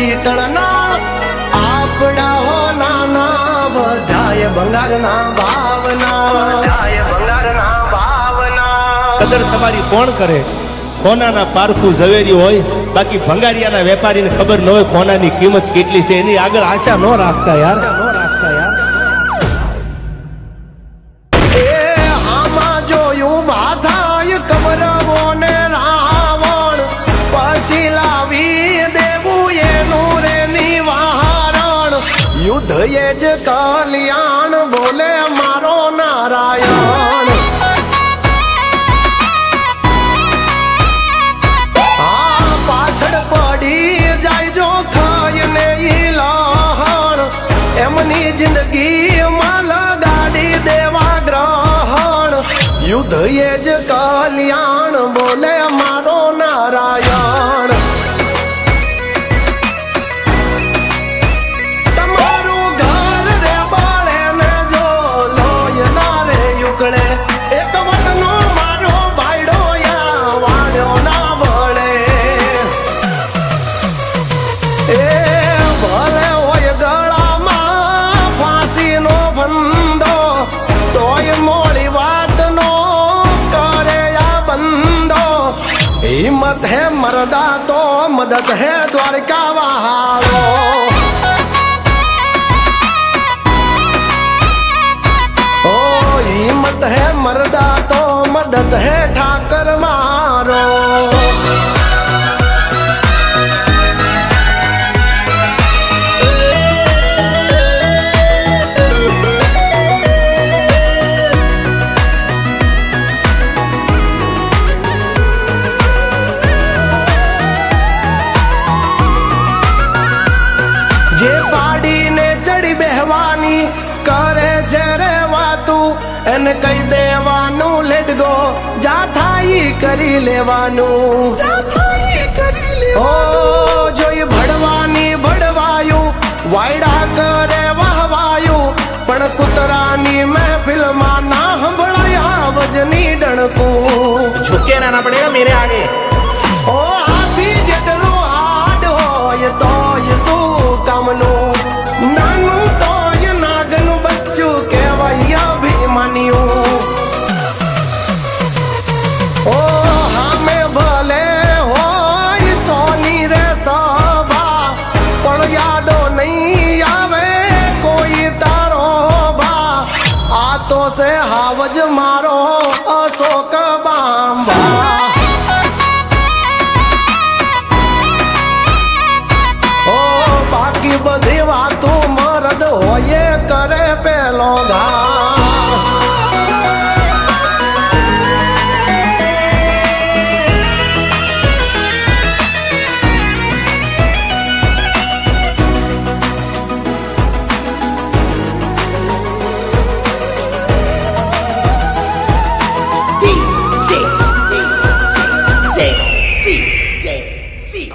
પિત્તળના આપડા હો નાના વધાય બંગારના ભાવના વધાય બંગારના ભાવના કદર તમારી કોણ કરે ખોનાના પારખું ઝવેરી હોય બાકી ભંગારિયાના વેપારીને ખબર ન હોય ખોનાની કિંમત કેટલી છે એની આગળ આશા ન રાખતા યાર. યુદ્ધ એ જ કલ્યાણ બોલે મારો નારાયણ. આ પાછળ પડી જાય જો ખાય ને ઈ લહણ. એમની જિંદગી માં લગાડી દેવા ગ્રહણ. યુદ્ધ એ જ કલ્યાણ બોલે મારો નારાયણ. हिम्मत है मरदा तो मदद है द्वारका वालों। વાતું એને કહી દેવાનું લેટ ગો જા થાઈ કરી લેવાનું ઓ જોઈ ભડવાની ભડવાયું વાયડા કરે વહવાયું પણ કૂતરાની મહેફિલમાં ના સંભળાયા વજની ડણકું झुके रहना पड़ेगा मेरे आगे ઓ करे पहलो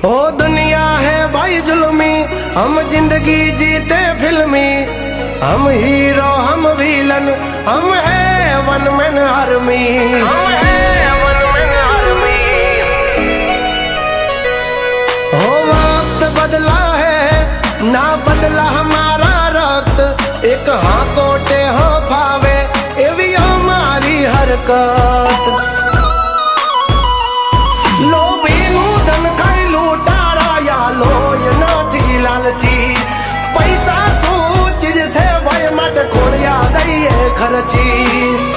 ओ दुनिया है भाई जुलमी हम ज़िंदगी जीते फिल्मी। हम हीरो हम विलन हम है वन मैन आर्मी हम है वन मैन आर्मी हो वक्त बदला है ना बदला हमारा रक्त। एक हाँ कोटे हो भावे एवी हमारी हरकत। দেখার চেয়ে